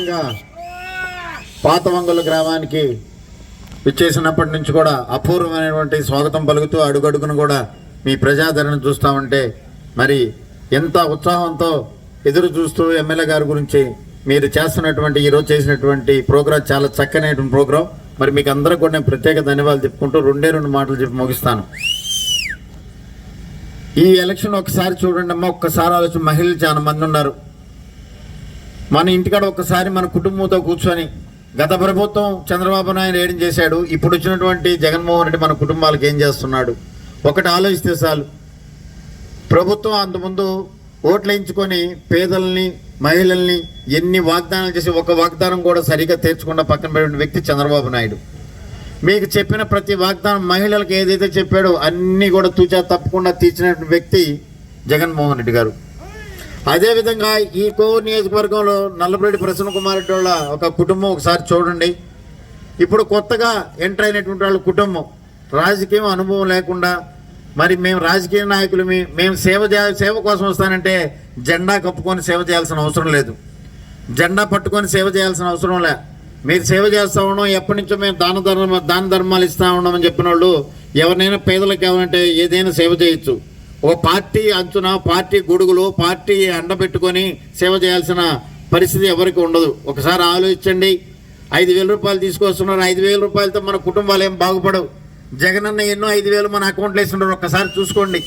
ముఖ్యంగా పాతవంగుల గ్రామానికి విచ్చేసినప్పటి నుంచి కూడా అపూర్వమైనటువంటి స్వాగతం పలుకుతూ అడుగడుగును కూడా మీ ప్రజాదరణ చూస్తామంటే మరి ఎంత ఉత్సాహంతో ఎదురు చూస్తూ ఎమ్మెల్యే గారి గురించి మీరు చేస్తున్నటువంటి ఈరోజు చేసినటువంటి ప్రోగ్రాం చాలా చక్కనైన ప్రోగ్రాం. మరి మీకు అందరికి కూడా నేను ప్రత్యేక ధన్యవాదాలు చెప్పుకుంటూ రెండే రెండు మాటలు చెప్పి ముగిస్తాను. ఈ ఎలక్షన్ ఒకసారి చూడండి అమ్మా ఒక్కసారి ఆలోచన మహిళలు చాలా మంది ఉన్నారు. మన ఇంటికాడ ఒకసారి మన కుటుంబంతో కూర్చొని గత ప్రభుత్వం చంద్రబాబు నాయుడు ఏం చేశాడు? ఇప్పుడు వచ్చినటువంటి జగన్మోహన్ రెడ్డి మన కుటుంబాలకు ఏం చేస్తున్నాడు? ఒకటి ఆలోచిస్తే చాలు. ప్రభుత్వం అంతకుముందు ఓట్లు ఎంచుకొని పేదల్ని మహిళల్ని ఎన్ని వాగ్దానాలు చేసి ఒక వాగ్దానం కూడా సరిగా తీర్చకుండా పక్కన పెట్టిన వ్యక్తి చంద్రబాబు నాయుడు. మీకు చెప్పిన ప్రతి వాగ్దానం మహిళలకు ఏదైతే చెప్పాడో అన్నీ కూడా తూచా తప్పకుండా తీర్చిన వ్యక్తి జగన్మోహన్ రెడ్డి గారు. అదేవిధంగా ఈ కోవూరు నియోజకవర్గంలో నల్లబరెడ్డి ప్రసన్న కుమార్ రెడ్డి వాళ్ళ ఒక కుటుంబం ఒకసారి చూడండి. ఇప్పుడు కొత్తగా ఎంటర్ అయినటువంటి వాళ్ళ కుటుంబం రాజకీయం అనుభవం లేకుండా మరి మేము రాజకీయ నాయకులు మేము సేవ సేవ కోసం వస్తానంటే జెండా కప్పుకొని సేవ చేయాల్సిన అవసరం లేదు. జెండా పట్టుకొని సేవ చేయాల్సిన అవసరం లే. మీరు సేవ చేస్తా ఉండడం ఎప్పటి నుంచో మేము దాన ధర్మ దాన ధర్మాలు ఇస్తూ ఉన్నామని చెప్పిన వాళ్ళు ఎవరినైనా పేదలకు ఏమంటే ఏదైనా సేవ చేయొచ్చు. ఓ పార్టీ అంచున పార్టీ గొడుగులు పార్టీ అండబెట్టుకొని సేవ చేయాల్సిన పరిస్థితి ఎవరికి ఉండదు. ఒకసారి ఆలోచించండి. ఐదు వేల రూపాయలు తీసుకొస్తున్నారు. ఐదు వేల రూపాయలతో మన కుటుంబాలు ఏం బాగుపడవు. జగనన్న ఎన్నో ఐదు వేలు మన అకౌంట్లో వేస్తున్నారు ఒక్కసారి చూసుకోండి.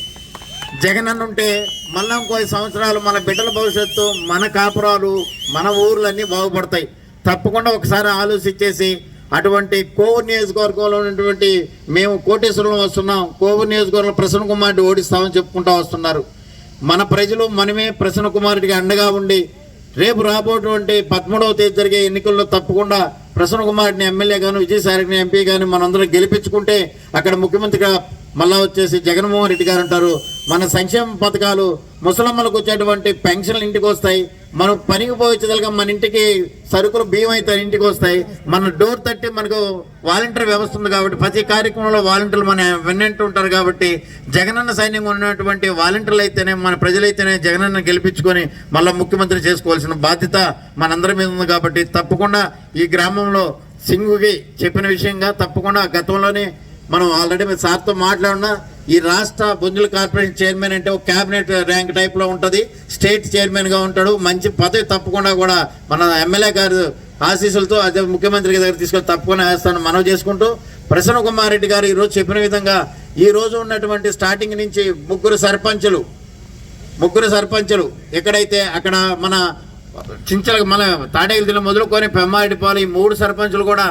జగన్ అన్న ఉంటే మళ్ళీ ఇంకో సంవత్సరాలు మన బిడ్డల భవిష్యత్తు మన కాపురాలు మన ఊర్లన్నీ బాగుపడతాయి. తప్పకుండా ఒకసారి ఆలోచించేసి అటువంటి కోవూరు నియోజకవర్గంలో ఉన్నటువంటి మేము కోటేశ్వరంలో వస్తున్నాం. కోవూరు నియోజకవర్గంలో ప్రసన్న కుమార్ని ఓడిస్తామని చెప్పుకుంటూ వస్తున్నారు. మన ప్రజలు మనమే ప్రసన్న కుమారుడికి అండగా ఉండి రేపు రాబోటువంటి పదమూడవ తేదీ జరిగే ఎన్నికల్లో తప్పకుండా ప్రసన్న కుమార్ని ఎమ్మెల్యే గాను విజయసాయిని ఎంపీ గాను మనందరం గెలిపించుకుంటే అక్కడ ముఖ్యమంత్రిగా మళ్ళా వచ్చేసి జగన్మోహన్ రెడ్డి గారు అంటారు మన సంక్షేమ పథకాలు ముసలమ్మలకు వచ్చేటువంటి పెన్షన్లు ఇంటికి వస్తాయి మనం పనికి పోయించగలిగా మన ఇంటికి సరుకులు బియ్యం అయితే ఇంటికి వస్తాయి. మన డోర్ తట్టి మనకు వాలంటీర్ వ్యవస్థ ఉంది కాబట్టి ప్రతి కార్యక్రమంలో వాలంటీర్లు మన వెన్నంటూ ఉంటారు కాబట్టి జగనన్న సైన్యం ఉన్నటువంటి వాలంటీర్లు అయితేనే మన ప్రజలైతేనే జగనన్న గెలిపించుకొని మళ్ళీ ముఖ్యమంత్రి చేసుకోవాల్సిన బాధ్యత మనందరి మీద ఉంది కాబట్టి తప్పకుండా ఈ గ్రామంలో సింగుకి చెప్పిన విషయంగా తప్పకుండా గతంలోనే మనం ఆల్రెడీ సార్తో మాట్లాడినా ఈ రాష్ట్ర బొందుల కార్పొరేషన్ చైర్మన్ అంటే ఒక క్యాబినెట్ ర్యాంక్ టైప్లో ఉంటుంది. స్టేట్ చైర్మన్గా ఉంటాడు. మంచి పదవి తప్పకుండా కూడా మన ఎమ్మెల్యే గారు ఆశీస్సులతో అదే ముఖ్యమంత్రి దగ్గర తీసుకొని తప్పకుండా వేస్తాను మనవి చేసుకుంటూ ప్రసన్న కుమార్ రెడ్డి గారు ఈరోజు చెప్పిన విధంగా ఈ రోజు ఉన్నటువంటి స్టార్టింగ్ నుంచి ముగ్గురు సర్పంచులు ముగ్గురు సర్పంచులు ఎక్కడైతే అక్కడ మన చించల మన తాడేగిరిలో మొదలుకొని పెమ్మారెడ్డిపాలు ఈ మూడు సర్పంచులు కూడా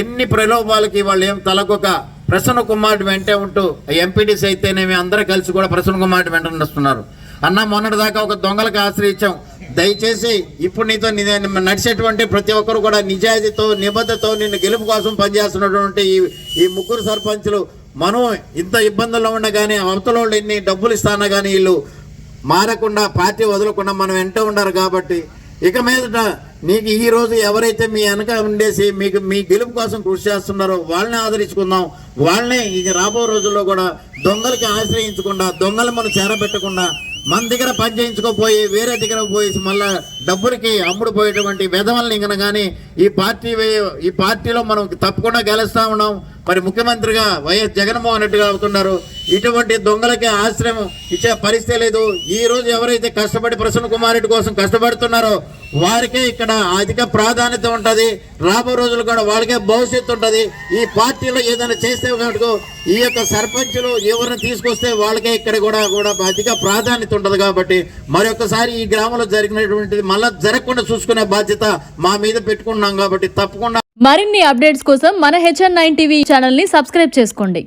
ఎన్ని ప్రలోభాలకి వాళ్ళు ఏం తలకొక ప్రసన్న కుమార్ వెంటే ఉంటూ ఎంపీటీసీ అయితేనేమి అందరూ కలిసి కూడా ప్రసన్న కుమార్ వెంట నడుస్తున్నారు. అన్న మొన్నటి దాకా ఒక దొంగలకు ఆశ్రయించాం దయచేసి ఇప్పుడు నీతో నడిచేటువంటి ప్రతి ఒక్కరు కూడా నిజాయితీతో నిబద్ధతో నిన్ను గెలుపు కోసం పనిచేస్తున్నటువంటి ఈ ఈ ముగ్గురు సర్పంచులు మనం ఇంత ఇబ్బందుల్లో ఉన్నా కానీ అవతల వాళ్ళు ఎన్ని డబ్బులు ఇస్తానా కానీ వీళ్ళు మారకుండా పార్టీ వదలకుండా మనం వెంట ఉండరు కాబట్టి ఇక మీదట నీకు ఈ రోజు ఎవరైతే మీ వెనక ఉండేసి మీకు మీ గెలుపు కోసం కృషి చేస్తున్నారో వాళ్ళని ఆదరించుకుందాం. వాళ్ళని ఇక రాబో రోజుల్లో కూడా దొంగలకి ఆశ్రయించకుండా దొంగలు మనం చేరబెట్టకుండా మన దగ్గర పని చేయించుకోపోయి వేరే దగ్గర పోయి మళ్ళా డబ్బులకి అమ్ముడు పోయేటువంటి విధవల్ని ఇంకన కానీ ఈ పార్టీ ఈ పార్టీలో మనం తప్పకుండా గెలుస్తా ఉన్నాం. మరి ముఖ్యమంత్రిగా వైఎస్ జగన్మోహన్ రెడ్డిగా అవుతున్నారు. ఇటువంటి దొంగలకి ఆశ్రయం ఇచ్చే పరిస్థితి లేదు. ఈ రోజు ఎవరైతే కష్టపడి ప్రసన్న కుమార్ రెడ్డి కోసం కష్టపడుతున్నారో వారికే ఇక్కడ అధిక ప్రాధాన్యత ఉంటుంది. రాబో రోజులు కూడా వాళ్ళకే భవిష్యత్తు ఉంటుంది. ఈ పార్టీలో ఏదైనా చేస్తే కనుక ఈ యొక్క సర్పంచులు ఎవరిని తీసుకొస్తే వాళ్ళకే ఇక్కడ కూడా కూడా అధిక ప్రాధాన్యత ఉంటుంది కాబట్టి మరొకసారి ఈ గ్రామంలో జరిగినటువంటిది మళ్ళీ జరగకుండా చూసుకునే బాధ్యత మా మీద పెట్టుకున్నాం కాబట్టి తప్పకుండా మరిన్ని అప్డేట్స్ కోసం మన హెచ్ఎన్ నైన్ టీవీ ఛానల్ని సబ్స్క్రైబ్ చేసుకోండి.